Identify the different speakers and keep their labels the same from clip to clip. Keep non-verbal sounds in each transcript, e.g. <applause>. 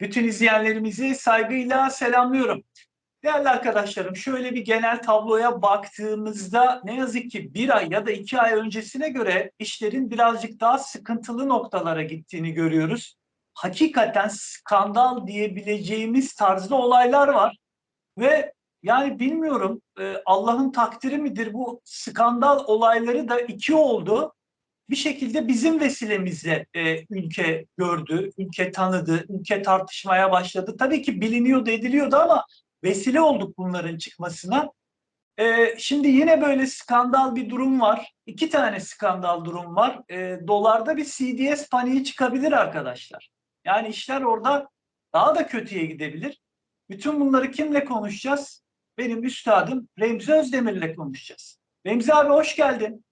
Speaker 1: Bütün izleyenlerimizi saygıyla selamlıyorum. Değerli arkadaşlarım şöyle bir genel tabloya baktığımızda ne yazık ki bir ay ya da iki ay öncesine göre işlerin birazcık daha sıkıntılı noktalara gittiğini görüyoruz. Hakikaten skandal diyebileceğimiz tarzda olaylar var ve yani bilmiyorum e, Allah'ın takdiri midir bu skandal olayları da iki oldu bir şekilde bizim vesilemizle e, ülke gördü, ülke tanıdı, ülke tartışmaya başladı. Tabii ki biliniyordu, ediliyordu ama vesile olduk bunların çıkmasına. E, şimdi yine böyle skandal bir durum var. İki tane skandal durum var. E, dolarda bir CDS paniği çıkabilir arkadaşlar. Yani işler orada daha da kötüye gidebilir. Bütün bunları kimle konuşacağız? Benim üstadım Remzi Özdemir'le konuşacağız. Remzi abi hoş geldin.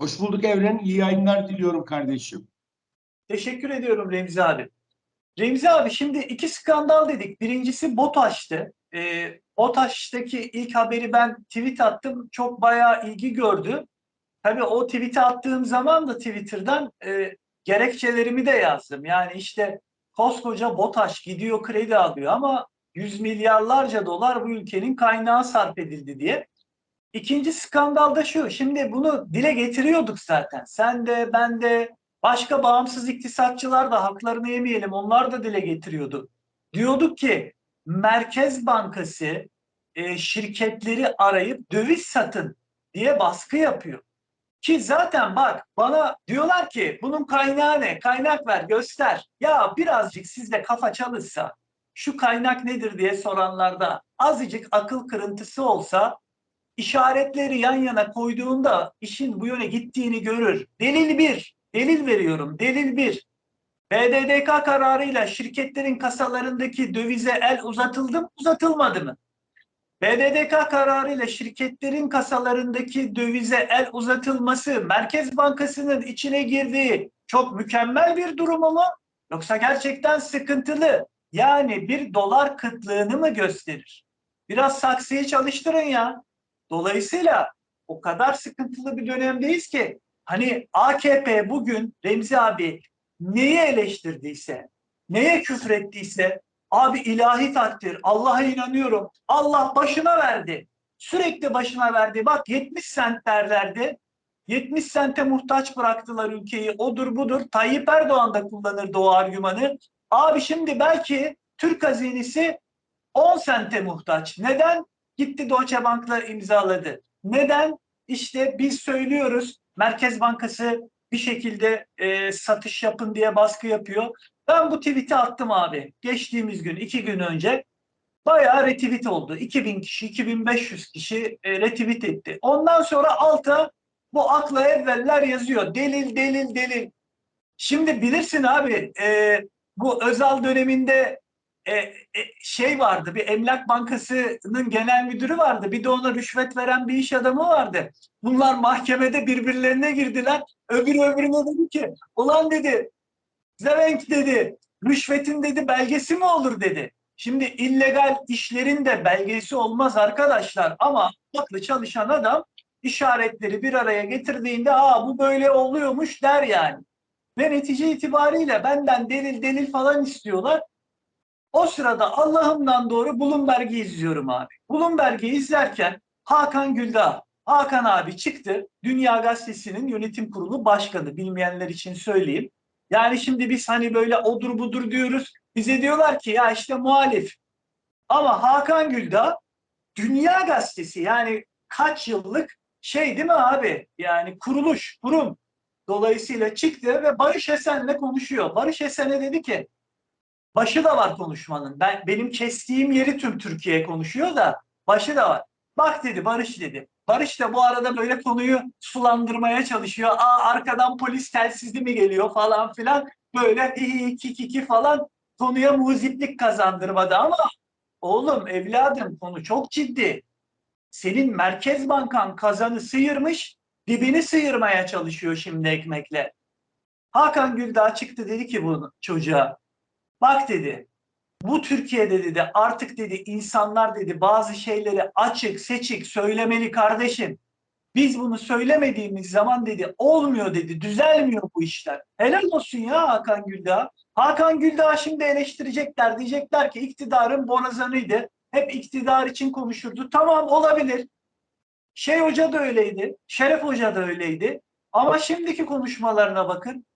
Speaker 2: Hoş bulduk Evren. İyi yayınlar diliyorum kardeşim.
Speaker 1: Teşekkür ediyorum Remzi abi. Remzi abi şimdi iki skandal dedik. Birincisi BOTAŞ'tı. E, BOTAŞ'taki ilk haberi ben tweet attım. Çok bayağı ilgi gördü. Tabii o tweet'i attığım zaman da Twitter'dan e, gerekçelerimi de yazdım. Yani işte koskoca BOTAŞ gidiyor kredi alıyor ama yüz milyarlarca dolar bu ülkenin kaynağı sarf edildi diye. İkinci skandal da şu. Şimdi bunu dile getiriyorduk zaten. Sen de ben de başka bağımsız iktisatçılar da haklarını yemeyelim. Onlar da dile getiriyordu. Diyorduk ki Merkez Bankası e, şirketleri arayıp döviz satın diye baskı yapıyor. Ki zaten bak bana diyorlar ki bunun kaynağı ne? Kaynak ver göster. Ya birazcık sizde kafa çalışsa şu kaynak nedir diye soranlarda azıcık akıl kırıntısı olsa işaretleri yan yana koyduğunda işin bu yöne gittiğini görür. Delil bir, delil veriyorum, delil bir. BDDK kararıyla şirketlerin kasalarındaki dövize el uzatıldı mı, uzatılmadı mı? BDDK kararıyla şirketlerin kasalarındaki dövize el uzatılması Merkez Bankası'nın içine girdiği çok mükemmel bir durumu mu? Yoksa gerçekten sıkıntılı yani bir dolar kıtlığını mı gösterir? Biraz saksıyı çalıştırın ya. Dolayısıyla o kadar sıkıntılı bir dönemdeyiz ki hani AKP bugün Remzi abi neyi eleştirdiyse, neye küfrettiyse abi ilahi takdir, Allah'a inanıyorum. Allah başına verdi. Sürekli başına verdi. Bak 70 sent derlerdi. 70 sente muhtaç bıraktılar ülkeyi. Odur budur. Tayyip Erdoğan da kullanırdı o argümanı. Abi şimdi belki Türk hazinesi 10 sente muhtaç. Neden? Gitti Deutsche Bank'la imzaladı. Neden? İşte biz söylüyoruz Merkez Bankası bir şekilde e, satış yapın diye baskı yapıyor. Ben bu tweet'i attım abi. Geçtiğimiz gün, iki gün önce bayağı retweet oldu. 2000 kişi, 2500 kişi e, retweet etti. Ondan sonra alta bu akla evveller yazıyor. Delil, delil, delil. Şimdi bilirsin abi e, bu Özal döneminde e, e, şey vardı bir emlak bankasının genel müdürü vardı bir de ona rüşvet veren bir iş adamı vardı. Bunlar mahkemede birbirlerine girdiler. Öbür öbürüne dedi ki ulan dedi Zevenk dedi rüşvetin dedi belgesi mi olur dedi. Şimdi illegal işlerin de belgesi olmaz arkadaşlar ama aklı çalışan adam işaretleri bir araya getirdiğinde aa bu böyle oluyormuş der yani. Ve netice itibariyle benden delil delil falan istiyorlar. O sırada Allah'ımdan doğru Bloomberg'i izliyorum abi. Bloomberg'i izlerken Hakan Güldağ, Hakan abi çıktı. Dünya Gazetesi'nin yönetim kurulu başkanı. Bilmeyenler için söyleyeyim. Yani şimdi biz hani böyle odur budur diyoruz. Bize diyorlar ki ya işte muhalif. Ama Hakan Güldağ Dünya Gazetesi yani kaç yıllık şey değil mi abi? Yani kuruluş, kurum. Dolayısıyla çıktı ve Barış Esen'le konuşuyor. Barış Esen'e dedi ki Başı da var konuşmanın. Ben benim kestiğim yeri tüm Türkiye konuşuyor da başı da var. Bak dedi Barış dedi. Barış da bu arada böyle konuyu sulandırmaya çalışıyor. Aa arkadan polis telsizli mi geliyor falan filan. Böyle iki iki falan konuya muziplik kazandırmadı ama oğlum evladım konu çok ciddi. Senin Merkez Bankan kazanı sıyırmış, dibini sıyırmaya çalışıyor şimdi ekmekle. Hakan Güldağ çıktı dedi ki bu çocuğa Bak dedi bu Türkiye'de dedi artık dedi insanlar dedi bazı şeyleri açık seçik söylemeli kardeşim. Biz bunu söylemediğimiz zaman dedi olmuyor dedi, düzelmiyor bu işler. Helal olsun ya Hakan Güldağ. Hakan Güldağ şimdi eleştirecekler. Diyecekler ki iktidarın borazanıydı. Hep iktidar için konuşurdu. Tamam olabilir. Şey Hoca da öyleydi. Şeref Hoca da öyleydi. Ama şimdiki konuşmalarına bakın.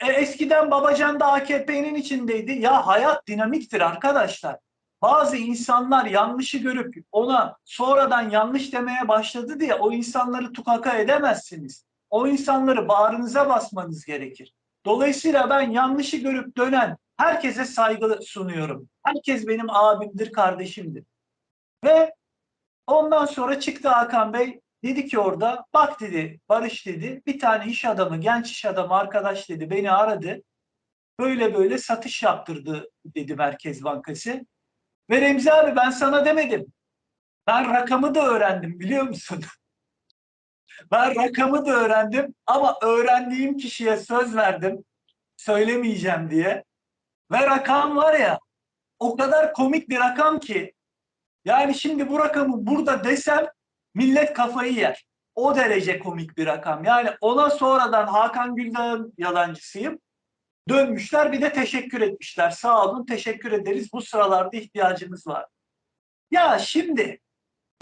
Speaker 1: E, eskiden Babacan da AKP'nin içindeydi. Ya hayat dinamiktir arkadaşlar. Bazı insanlar yanlışı görüp ona sonradan yanlış demeye başladı diye o insanları tukaka edemezsiniz. O insanları bağrınıza basmanız gerekir. Dolayısıyla ben yanlışı görüp dönen herkese saygı sunuyorum. Herkes benim abimdir, kardeşimdir. Ve ondan sonra çıktı Hakan Bey dedi ki orada bak dedi Barış dedi bir tane iş adamı genç iş adamı arkadaş dedi beni aradı. Böyle böyle satış yaptırdı dedi Merkez Bankası. Ve Remzi abi ben sana demedim. Ben rakamı da öğrendim biliyor musun? <laughs> ben rakamı da öğrendim ama öğrendiğim kişiye söz verdim. Söylemeyeceğim diye. Ve rakam var ya o kadar komik bir rakam ki yani şimdi bu rakamı burada desem millet kafayı yer. O derece komik bir rakam. Yani ona sonradan Hakan Güldağ'ın yalancısıyım. Dönmüşler bir de teşekkür etmişler. Sağ olun teşekkür ederiz. Bu sıralarda ihtiyacımız var. Ya şimdi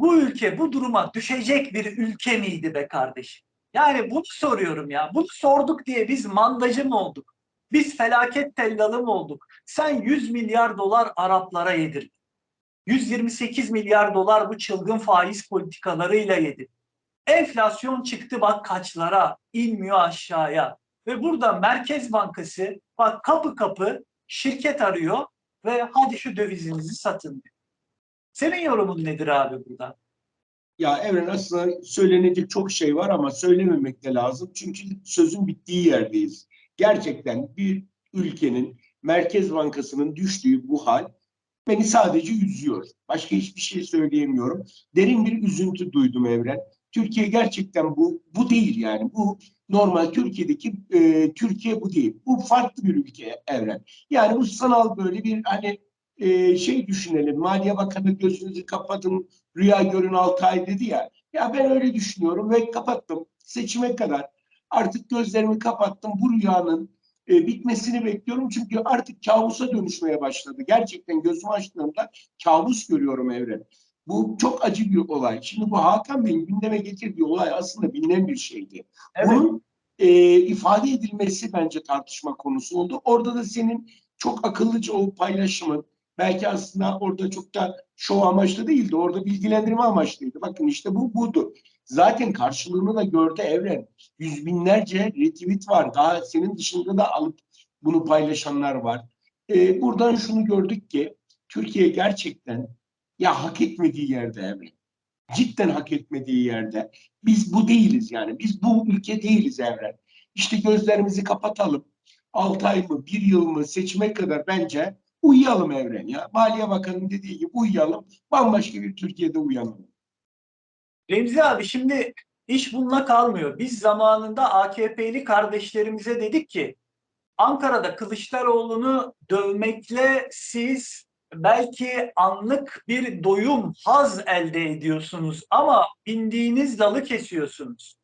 Speaker 1: bu ülke bu duruma düşecek bir ülke miydi be kardeşim? Yani bunu soruyorum ya. Bunu sorduk diye biz mandacı mı olduk? Biz felaket tellalı mı olduk? Sen 100 milyar dolar Araplara yedirdin. 128 milyar dolar bu çılgın faiz politikalarıyla yedi. Enflasyon çıktı bak kaçlara, inmiyor aşağıya. Ve burada Merkez Bankası bak kapı kapı şirket arıyor ve hadi şu dövizinizi satın. Senin yorumun nedir abi burada?
Speaker 2: Ya Evren aslında söylenecek çok şey var ama söylememek de lazım. Çünkü sözün bittiği yerdeyiz. Gerçekten bir ülkenin Merkez Bankası'nın düştüğü bu hal beni sadece üzüyor. Başka hiçbir şey söyleyemiyorum. Derin bir üzüntü duydum Evren. Türkiye gerçekten bu bu değil yani. Bu normal Türkiye'deki e, Türkiye bu değil. Bu farklı bir ülke Evren. Yani bu sanal böyle bir hani e, şey düşünelim. Maliye Bakanı gözünüzü kapatın, rüya görün 6 ay dedi ya. Ya ben öyle düşünüyorum ve kapattım. Seçime kadar artık gözlerimi kapattım. Bu rüyanın e, bitmesini bekliyorum. Çünkü artık kabusa dönüşmeye başladı. Gerçekten gözümü açtığımda kabus görüyorum Evren. Bu çok acı bir olay. Şimdi bu Hakan Bey'in gündeme getirdiği olay aslında bilinen bir şeydi.
Speaker 1: Evet.
Speaker 2: Bunun e, ifade edilmesi bence tartışma konusu oldu. Orada da senin çok akıllıca o paylaşımın belki aslında orada çok da şov amaçlı değildi. Orada bilgilendirme amaçlıydı. Bakın işte bu budu. Zaten karşılığını da gördü Evren. Yüz binlerce retweet var. Daha senin dışında da alıp bunu paylaşanlar var. E, buradan şunu gördük ki Türkiye gerçekten ya hak etmediği yerde Evren. Cidden hak etmediği yerde. Biz bu değiliz yani. Biz bu ülke değiliz Evren. İşte gözlerimizi kapatalım. 6 ay mı, bir yıl mı seçime kadar bence uyuyalım Evren ya. Maliye Bakanı'nın dediği gibi uyuyalım. Bambaşka bir Türkiye'de uyanalım.
Speaker 1: Remzi abi şimdi iş bununla kalmıyor. Biz zamanında AKP'li kardeşlerimize dedik ki Ankara'da Kılıçdaroğlu'nu dövmekle siz belki anlık bir doyum, haz elde ediyorsunuz ama bindiğiniz dalı kesiyorsunuz.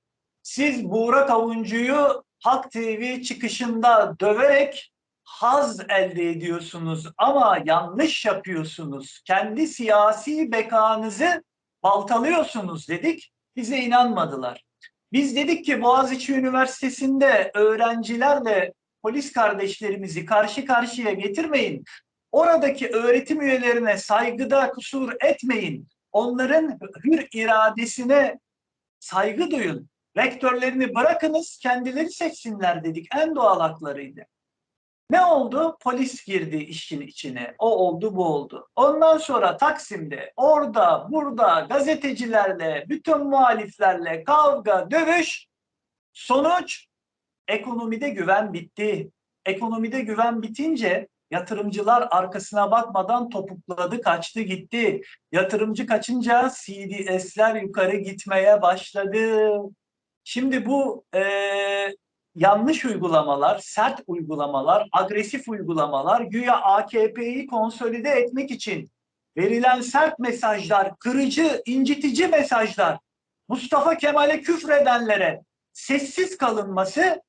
Speaker 1: Siz Buğra Avuncu'yu Halk TV çıkışında döverek haz elde ediyorsunuz ama yanlış yapıyorsunuz. Kendi siyasi bekanızı baltalıyorsunuz dedik. Bize inanmadılar. Biz dedik ki Boğaziçi Üniversitesi'nde öğrencilerle polis kardeşlerimizi karşı karşıya getirmeyin. Oradaki öğretim üyelerine saygıda kusur etmeyin. Onların hür iradesine saygı duyun. Rektörlerini bırakınız, kendileri seçsinler dedik. En doğal haklarıydı. Ne oldu? Polis girdi işin içine. O oldu, bu oldu. Ondan sonra Taksim'de, orada, burada gazetecilerle, bütün muhaliflerle kavga, dövüş. Sonuç ekonomide güven bitti. Ekonomide güven bitince yatırımcılar arkasına bakmadan topukladı, kaçtı gitti. Yatırımcı kaçınca CDS'ler yukarı gitmeye başladı. Şimdi bu eee, yanlış uygulamalar, sert uygulamalar, agresif uygulamalar güya AKP'yi konsolide etmek için verilen sert mesajlar, kırıcı, incitici mesajlar Mustafa Kemal'e küfredenlere sessiz kalınması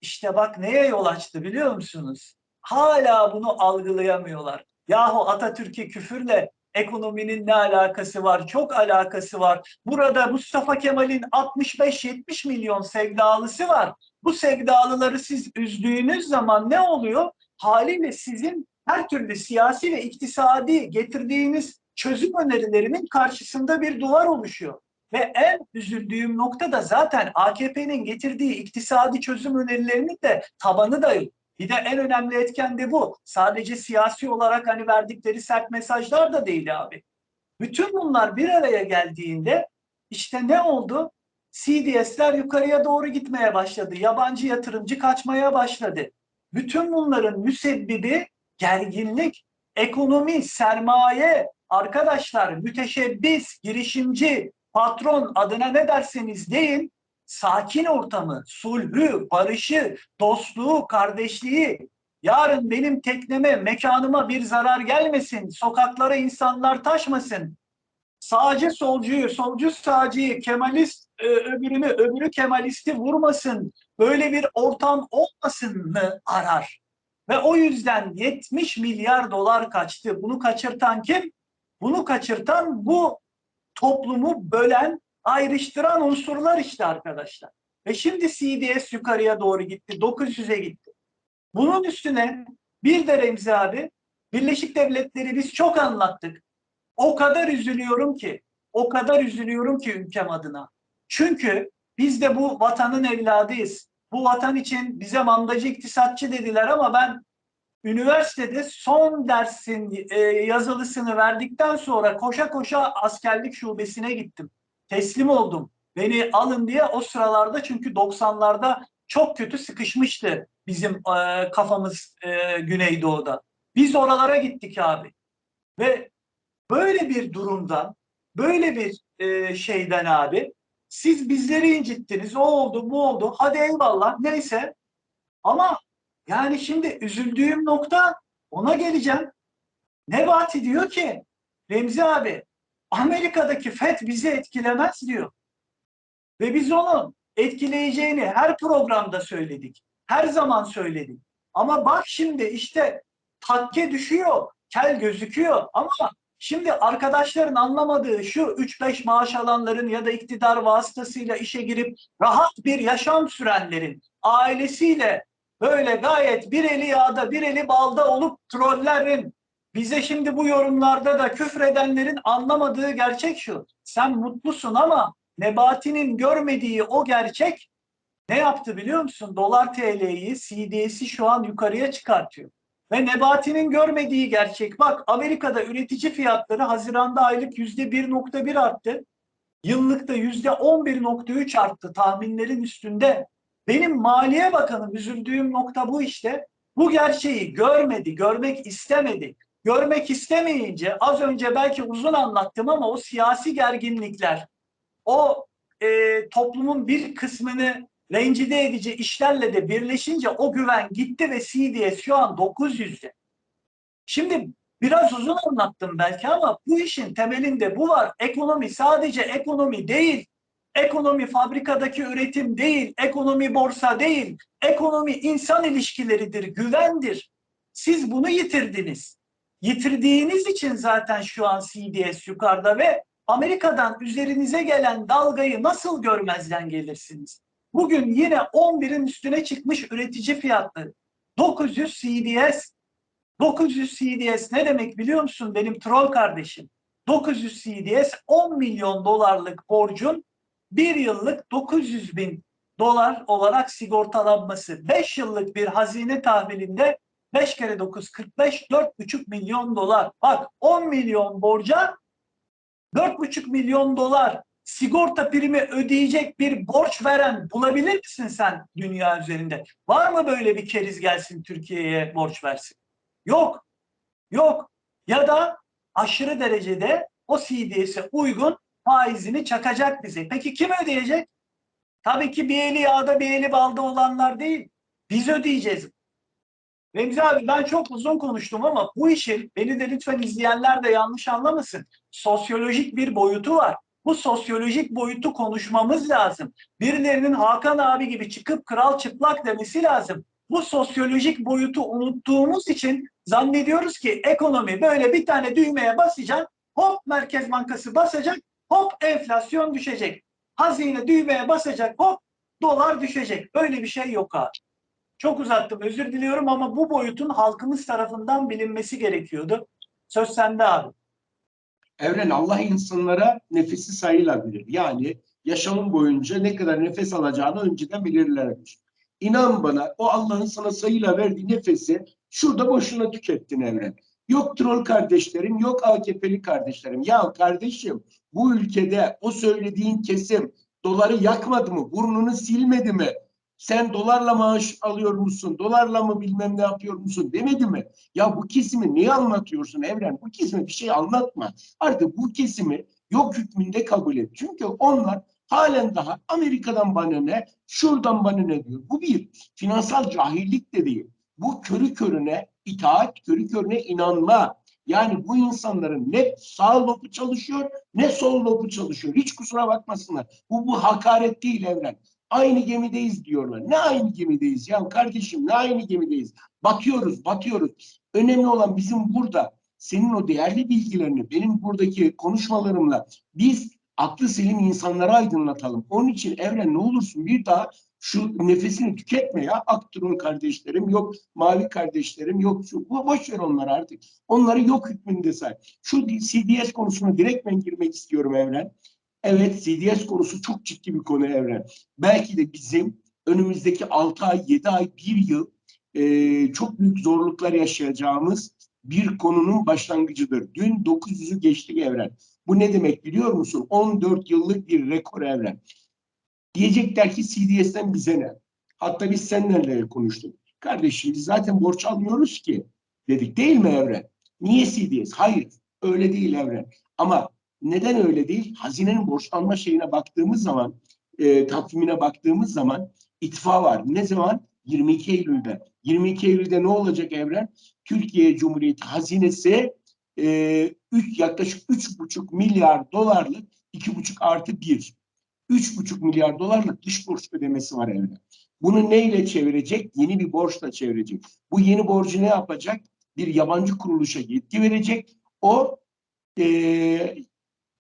Speaker 1: işte bak neye yol açtı biliyor musunuz? Hala bunu algılayamıyorlar. Yahu Atatürk'e küfürle ekonominin ne alakası var? Çok alakası var. Burada Mustafa Kemal'in 65-70 milyon sevdalısı var. Bu sevdalıları siz üzdüğünüz zaman ne oluyor? Haliyle sizin her türlü siyasi ve iktisadi getirdiğiniz çözüm önerilerinin karşısında bir duvar oluşuyor. Ve en üzüldüğüm nokta da zaten AKP'nin getirdiği iktisadi çözüm önerilerinin de tabanı da yok. Bir de en önemli etken de bu. Sadece siyasi olarak hani verdikleri sert mesajlar da değil abi. Bütün bunlar bir araya geldiğinde işte ne oldu? CDS'ler yukarıya doğru gitmeye başladı. Yabancı yatırımcı kaçmaya başladı. Bütün bunların müsebbibi gerginlik, ekonomi, sermaye, arkadaşlar müteşebbis, girişimci, patron adına ne derseniz deyin sakin ortamı, sulhü, barışı, dostluğu, kardeşliği, yarın benim tekneme, mekanıma bir zarar gelmesin, sokaklara insanlar taşmasın, sağcı solcuyu, solcu sağcıyı, kemalist e, öbürünü, öbürü kemalisti vurmasın, böyle bir ortam olmasın mı arar. Ve o yüzden 70 milyar dolar kaçtı. Bunu kaçırtan kim? Bunu kaçırtan bu toplumu bölen, ayrıştıran unsurlar işte arkadaşlar. Ve şimdi CDS yukarıya doğru gitti. 900'e gitti. Bunun üstüne bir de Remzi abi Birleşik Devletleri biz çok anlattık. O kadar üzülüyorum ki, o kadar üzülüyorum ki ülkem adına. Çünkü biz de bu vatanın evladıyız. Bu vatan için bize mandacı iktisatçı dediler ama ben üniversitede son dersin e, yazılısını verdikten sonra koşa koşa askerlik şubesine gittim. Teslim oldum. Beni alın diye o sıralarda çünkü 90'larda çok kötü sıkışmıştı bizim e, kafamız e, Güneydoğu'da. Biz oralara gittik abi. Ve böyle bir durumdan, böyle bir e, şeyden abi siz bizleri incittiniz. O oldu, bu oldu. Hadi eyvallah. Neyse. Ama yani şimdi üzüldüğüm nokta ona geleceğim. Nebati diyor ki Remzi abi Amerika'daki FED bizi etkilemez diyor. Ve biz onun etkileyeceğini her programda söyledik. Her zaman söyledik. Ama bak şimdi işte takke düşüyor, kel gözüküyor ama şimdi arkadaşların anlamadığı şu 3-5 maaş alanların ya da iktidar vasıtasıyla işe girip rahat bir yaşam sürenlerin ailesiyle böyle gayet bir eli yağda bir eli balda olup trollerin bize şimdi bu yorumlarda da küfredenlerin anlamadığı gerçek şu. Sen mutlusun ama Nebati'nin görmediği o gerçek ne yaptı biliyor musun? Dolar TL'yi, CDS'i şu an yukarıya çıkartıyor. Ve Nebati'nin görmediği gerçek. Bak Amerika'da üretici fiyatları Haziran'da aylık yüzde 1.1 arttı. Yıllıkta yüzde 11.3 arttı tahminlerin üstünde. Benim Maliye Bakanım üzüldüğüm nokta bu işte. Bu gerçeği görmedi, görmek istemedi. Görmek istemeyince az önce belki uzun anlattım ama o siyasi gerginlikler, o e, toplumun bir kısmını rencide edici işlerle de birleşince o güven gitti ve CDS şu an 900'de. Şimdi biraz uzun anlattım belki ama bu işin temelinde bu var. Ekonomi sadece ekonomi değil. Ekonomi fabrikadaki üretim değil, ekonomi borsa değil. Ekonomi insan ilişkileridir, güvendir. Siz bunu yitirdiniz. Yitirdiğiniz için zaten şu an CDS yukarıda ve Amerika'dan üzerinize gelen dalgayı nasıl görmezden gelirsiniz? Bugün yine 11'in üstüne çıkmış üretici fiyatları. 900 CDS. 900 CDS ne demek biliyor musun benim troll kardeşim? 900 CDS 10 milyon dolarlık borcun bir yıllık 900 bin dolar olarak sigortalanması. 5 yıllık bir hazine tahvilinde 5 kere 9 45 4,5 milyon dolar. Bak 10 milyon borca 4,5 milyon dolar sigorta primi ödeyecek bir borç veren bulabilir misin sen dünya üzerinde? Var mı böyle bir keriz gelsin Türkiye'ye borç versin? Yok. Yok. Ya da aşırı derecede o CDS'e uygun faizini çakacak bize. Peki kim ödeyecek? Tabii ki bir eli yağda bir eli balda olanlar değil. Biz ödeyeceğiz. Remzi abi ben çok uzun konuştum ama bu işin beni de lütfen izleyenler de yanlış anlamasın. Sosyolojik bir boyutu var. Bu sosyolojik boyutu konuşmamız lazım. Birilerinin Hakan abi gibi çıkıp kral çıplak demesi lazım. Bu sosyolojik boyutu unuttuğumuz için zannediyoruz ki ekonomi böyle bir tane düğmeye basacak, hop Merkez Bankası basacak, hop enflasyon düşecek. Hazine düğmeye basacak, hop dolar düşecek. Böyle bir şey yok abi. Çok uzattım özür diliyorum ama bu boyutun halkımız tarafından bilinmesi gerekiyordu. Söz sende abi.
Speaker 2: Evren Allah insanlara nefesi sayılabilir. Yani yaşamın boyunca ne kadar nefes alacağını önceden belirlenmiş. İnan bana o Allah'ın sana sayıyla verdiği nefesi şurada boşuna tükettin Evren. Yok troll kardeşlerim, yok AKP'li kardeşlerim. Ya kardeşim bu ülkede o söylediğin kesim doları yakmadı mı? Burnunu silmedi mi? Sen dolarla maaş alıyor musun? Dolarla mı bilmem ne yapıyor musun? Demedi mi? Ya bu kesimi niye anlatıyorsun Evren? Bu kesime bir şey anlatma. Artık bu kesimi yok hükmünde kabul et. Çünkü onlar halen daha Amerika'dan bana ne, şuradan bana ne diyor. Bu bir finansal cahillik de değil. Bu körü körüne itaat, körü körüne inanma. Yani bu insanların ne sağ lobu çalışıyor ne sol lobu çalışıyor. Hiç kusura bakmasınlar. Bu, bu hakaret değil Evren. Aynı gemideyiz diyorlar. Ne aynı gemideyiz ya kardeşim ne aynı gemideyiz. Bakıyoruz, bakıyoruz. Önemli olan bizim burada senin o değerli bilgilerini benim buradaki konuşmalarımla biz aklı selim insanlara aydınlatalım. Onun için Evren ne olursun bir daha şu nefesini tüketme ya. Aktrol kardeşlerim yok, mavi kardeşlerim yok. Şu, boş ver onları artık. Onları yok hükmünde say. Şu CDS konusuna direkt ben girmek istiyorum Evren. Evet CDS konusu çok ciddi bir konu Evren. Belki de bizim önümüzdeki 6 ay, 7 ay, 1 yıl e, çok büyük zorluklar yaşayacağımız bir konunun başlangıcıdır. Dün 900'ü geçtik Evren. Bu ne demek biliyor musun? 14 yıllık bir rekor Evren. Diyecekler ki CDS'den bize ne? Hatta biz seninle konuştuk. Kardeşim biz zaten borç almıyoruz ki dedik değil mi Evren? Niye CDS? Hayır öyle değil Evren. Ama neden öyle değil? Hazinenin borçlanma şeyine baktığımız zaman, e, takvimine baktığımız zaman itfa var. Ne zaman? 22 Eylül'de. 22 Eylül'de ne olacak Evren? Türkiye Cumhuriyeti hazinesi e, üç, yaklaşık 3,5 milyar dolarlık 2,5 artı 1. 3,5 milyar dolarlık dış borç ödemesi var Evren. Bunu neyle çevirecek? Yeni bir borçla çevirecek. Bu yeni borcu ne yapacak? Bir yabancı kuruluşa yetki verecek. O e,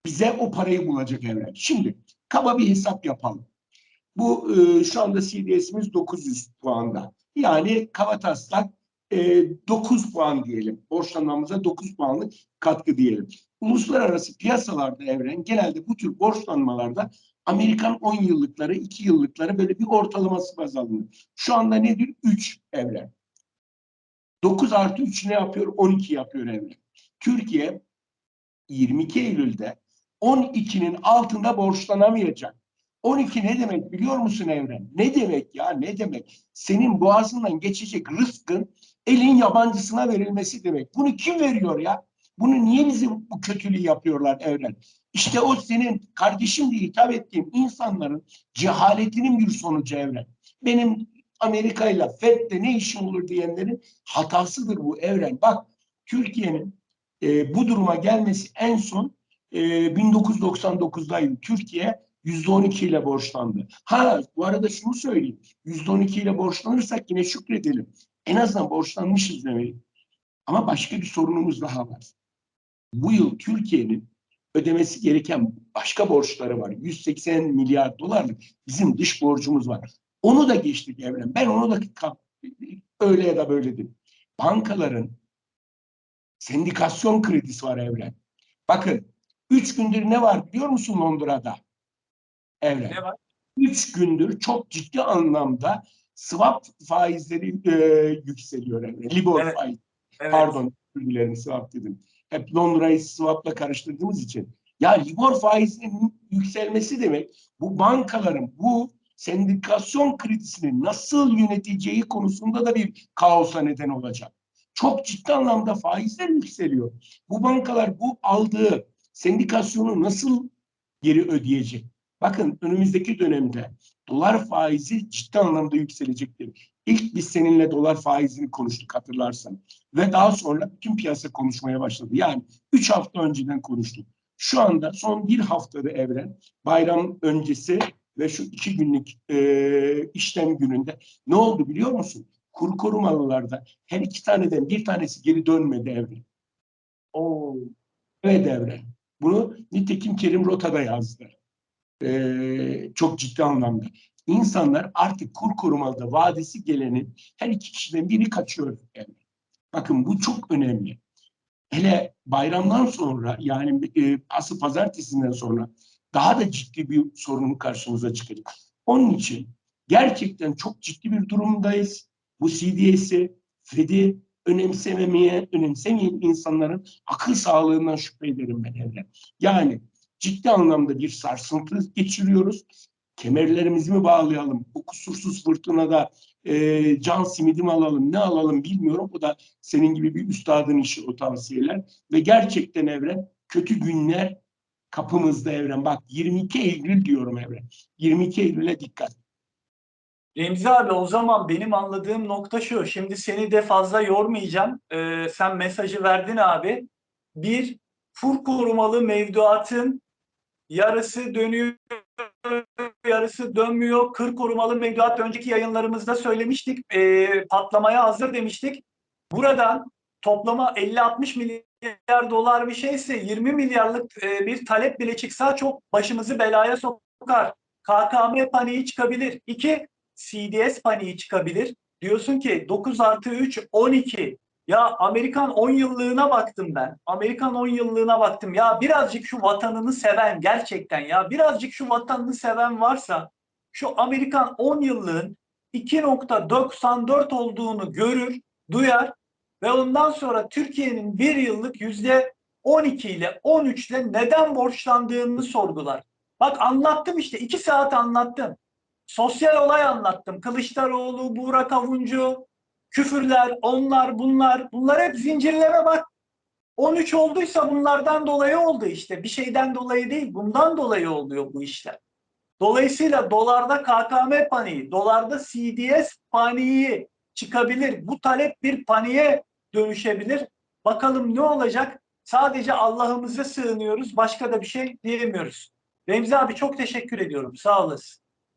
Speaker 2: bize o parayı bulacak Evren. Şimdi kaba bir hesap yapalım. Bu e, şu anda CDS'imiz 900 puanda. Yani kaba taslak e, 9 puan diyelim. Borçlanmamıza 9 puanlık katkı diyelim. Uluslararası piyasalarda evren genelde bu tür borçlanmalarda Amerikan 10 yıllıkları, 2 yıllıkları böyle bir ortalaması baz alınır. Şu anda nedir? 3 evren. 9 artı 3 ne yapıyor? 12 yapıyor evren. Türkiye 22 Eylül'de 12'nin altında borçlanamayacak. 12 ne demek biliyor musun Evren? Ne demek ya ne demek? Senin boğazından geçecek rızkın elin yabancısına verilmesi demek. Bunu kim veriyor ya? Bunu niye bizim bu kötülüğü yapıyorlar Evren? İşte o senin kardeşim diye hitap ettiğim insanların cehaletinin bir sonucu Evren. Benim Amerika ile FED'de ne işim olur diyenlerin hatasıdır bu Evren. Bak Türkiye'nin e, bu duruma gelmesi en son e, 1999'daydı. Türkiye %12 ile borçlandı. Ha bu arada şunu söyleyeyim. %12 ile borçlanırsak yine şükredelim. En azından borçlanmışız demek. Ama başka bir sorunumuz daha var. Bu yıl Türkiye'nin ödemesi gereken başka borçları var. 180 milyar dolarlık bizim dış borcumuz var. Onu da geçtik Evren. Ben onu da öyle ya da böyle dedim. Bankaların sendikasyon kredisi var Evren. Bakın üç gündür ne var biliyor musun Londra'da? Evren.
Speaker 1: Ne var?
Speaker 2: Üç gündür çok ciddi anlamda swap faizleri e, yükseliyor Evren. Libor
Speaker 1: Evet.
Speaker 2: faiz.
Speaker 1: Evet.
Speaker 2: Pardon özür swap dedim. Hep Londra'yı swap'la karıştırdığımız için. Ya Libor faizinin yükselmesi demek bu bankaların bu sendikasyon kredisini nasıl yöneteceği konusunda da bir kaosa neden olacak. Çok ciddi anlamda faizler yükseliyor. Bu bankalar bu aldığı sendikasyonu nasıl geri ödeyecek? Bakın önümüzdeki dönemde dolar faizi ciddi anlamda yükselecektir. İlk biz seninle dolar faizini konuştuk hatırlarsan. Ve daha sonra bütün piyasa konuşmaya başladı. Yani 3 hafta önceden konuştuk. Şu anda son bir haftada evren bayram öncesi ve şu iki günlük e, işlem gününde ne oldu biliyor musun? Kuru korumalılarda her iki taneden bir tanesi geri dönmedi evren.
Speaker 1: Oo.
Speaker 2: Evet evren. Bunu nitekim Kerim Rota'da yazdı. Ee, çok ciddi anlamda. İnsanlar artık kur korumalıda vadesi gelenin her iki kişiden biri kaçıyor. evren. Bakın bu çok önemli. Hele bayramdan sonra yani e, asıl pazartesinden sonra daha da ciddi bir sorunun karşımıza çıkacak. Onun için gerçekten çok ciddi bir durumdayız. Bu CDS'i, FED'i önemsememeye, önemsemeyen insanların akıl sağlığından şüphe ederim ben evren. Yani ciddi anlamda bir sarsıntı geçiriyoruz. Kemerlerimizi mi bağlayalım? Bu kusursuz fırtınada e, can simidi mi alalım, ne alalım bilmiyorum. O da senin gibi bir üstadın işi o tavsiyeler. Ve gerçekten evren kötü günler kapımızda evren. Bak 22 Eylül diyorum evren. 22 Eylül'e dikkat.
Speaker 1: Remzi abi o zaman benim anladığım nokta şu. Şimdi seni de fazla yormayacağım. Ee, sen mesajı verdin abi. Bir, kur korumalı mevduatın yarısı dönüyor, yarısı dönmüyor. Kır korumalı mevduat önceki yayınlarımızda söylemiştik. Ee, patlamaya hazır demiştik. Buradan toplama 50-60 milyar dolar bir şeyse 20 milyarlık e, bir talep bile çıksa çok başımızı belaya sokar. KKM paniği çıkabilir. İki, CDS paniği çıkabilir. Diyorsun ki 9 artı 3 12. Ya Amerikan 10 yıllığına baktım ben. Amerikan 10 yıllığına baktım. Ya birazcık şu vatanını seven gerçekten ya birazcık şu vatanını seven varsa şu Amerikan 10 yıllığın 2.94 olduğunu görür, duyar ve ondan sonra Türkiye'nin bir yıllık yüzde 12 ile 13 ile neden borçlandığını sorgular. Bak anlattım işte iki saat anlattım. Sosyal olay anlattım. Kılıçdaroğlu, Burak Avuncu, küfürler, onlar, bunlar. Bunlar hep zincirleme bak. 13 olduysa bunlardan dolayı oldu işte. Bir şeyden dolayı değil, bundan dolayı oluyor bu işler. Dolayısıyla dolarda KKM paniği, dolarda CDS paniği çıkabilir. Bu talep bir paniğe dönüşebilir. Bakalım ne olacak? Sadece Allah'ımıza sığınıyoruz. Başka da bir şey diyemiyoruz. Remzi abi çok teşekkür ediyorum. Sağ olasın.